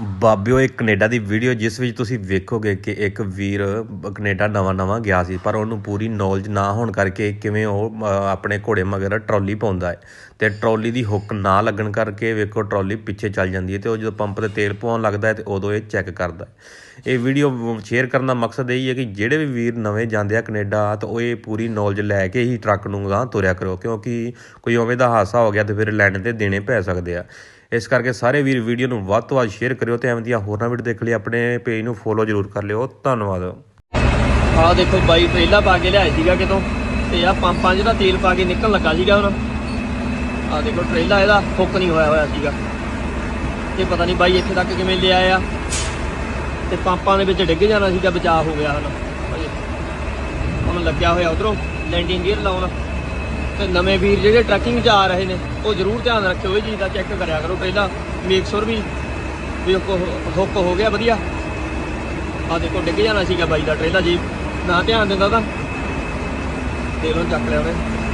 ਬਾਬਿਓ ਇੱਕ ਕੈਨੇਡਾ ਦੀ ਵੀਡੀਓ ਜਿਸ ਵਿੱਚ ਤੁਸੀਂ ਵੇਖੋਗੇ ਕਿ ਇੱਕ ਵੀਰ ਬ- ਕੈਨੇਡਾ ਨਵਾਂ ਨਵਾਂ ਗਿਆ ਸੀ, ਪਰ ਉਹਨੂੰ ਪੂਰੀ ਨੌਲੇਜ ਨਾ ਹੋਣ ਕਰਕੇ ਕਿਵੇਂ ਉਹ ਆਪਣੇ ਘੋੜੇ ਮਗਰ ਟਰਾਲੀ ਪਾਉਂਦਾ ਹੈ। ਤੇ ਟਰਾਲੀ ਦੀ ਹੁੱਕ ਨਾ ਲੱਗਣ ਕਰਕੇ ਵੇਖੋ ਟਰਾਲੀ ਪਿੱਛੇ ਚੱਲ ਜਾਂਦੀ ਹੈ ਤੇ ਉਹ ਜਦੋਂ ਪੰਪ ਤੇ ਤੇਲ ਪਵਾਉਣ ਲੱਗਦਾ ਹੈ ਤੇ ਉਦੋਂ ਇਹ ਚੈੱਕ ਕਰਦਾ ਹੈ। ਇਹ ਵੀਡੀਓ ਸ਼ੇਅਰ ਕਰਨ ਦਾ ਮਕਸਦ ਇਹ ਹੀ ਹੈ ਕਿ ਜਿਹੜੇ ਵੀ ਵੀਰ ਨਵੇਂ ਜਾਂਦੇ ਆ ਕੈਨੇਡਾ ਤਾਂ ਉਹ ਇਹ ਪੂਰੀ ਨੌਲੇਜ ਲੈ ਕੇ ਹੀ ਟਰੱਕ ਨੂੰ ਗਾਂ ਤੁਰਿਆ ਕਰੋ, ਕਿਉਂਕਿ ਕੋਈ ਉਵੇਂ ਦਾ ਹਾਦਸਾ ਹੋ ਗਿਆ ਤੇ ਫਿਰ ਲੈਣ ਤੇ ਦੇਣੇ ਪੈ ਸਕਦੇ ਆ। ਇਸ ਕਰਕੇ ਸਾਰੇ ਵੀਰ ਵੀਡੀਓ ਨੂੰ ਵੱਧ ਤੋਂ ਵੱਧ ਸ਼ੇਅਰ ਕਰਿਓ ਤੇ ਐਵੇਂ ਦੀਆਂ ਹੋਰਨਾਂ ਵੀਡੀਓ ਦੇਖ ਲਈ ਆਪਣੇ ਪੇਜ ਨੂੰ ਫੋਲੋ ਜ਼ਰੂਰ ਕਰ ਲਿਓ। ਧੰਨਵਾਦ। ਆਹ ਦੇਖੋ ਬਾਈ, ਪਹਿਲਾਂ ਪਾ ਕੇ ਲਿਆਇਆ ਸੀਗਾ ਕਿਤੋਂ ਤੇ ਆ ਪੰਪਾਂ 'ਚ ਦਾ ਤੇਲ ਪਾ ਕੇ ਨਿਕਲਣ ਲੱਗਾ ਸੀਗਾ ਹੁਣ ਆਹ ਦੇਖੋ ਟ੍ਰੇਲਾ ਇਹਦਾ ਫੁੱਕ ਨਹੀਂ ਹੋਇਆ ਹੋਇਆ ਸੀਗਾ। ਇਹ ਪਤਾ ਨਹੀਂ ਬਾਈ ਇੱਥੇ ਤੱਕ ਕਿਵੇਂ ਲਿਆ ਆ। ਤੇ ਪੰਪਾਂ ਦੇ ਵਿੱਚ ਡਿੱਗ ਜਾਣਾ ਸੀਗਾ, ਬਚਾਅ ਹੋ ਗਿਆ ਹੁਣ। ਹੁਣ ਲੱਗਿਆ ਹੋਇਆ ਉਧਰੋਂ ਲੈਂਡਿੰਗ ਗੇਅਰ ਲਾਉਣ। ਤੇ ਨਵੇਂ ਵੀਰ ਜਿਹੜੇ ਟਰੈਕਿੰਗ 'ਚ ਆ ਰਹੇ ਨੇ, ਉਹ ਜ਼ਰੂਰ ਧਿਆਨ ਰੱਖਿਓ ਇਹ ਚੀਜ਼ ਦਾ ਚੈੱਕ ਕਰਿਆ ਕਰੋ ਪਹਿਲਾਂ। ਮੇਕ ਸ਼ੋਰ ਵੀ ਵੀ ਹੁੱਕ ਹੋ ਗਿਆ ਵਧੀਆ। ਆ ਦੇਖੋ, ਡਿੱਗ ਜਾਣਾ ਸੀਗਾ ਬਾਈ ਦਾ ਟ੍ਰੇਲਾ ਜੀ। ਨਾ ਧਿਆਨ ਦਿੰਦਾ ਤਾਂ। ਤੇਲੋਂ ਚੱਕ ਲਿਆ ਉਹਨੇ।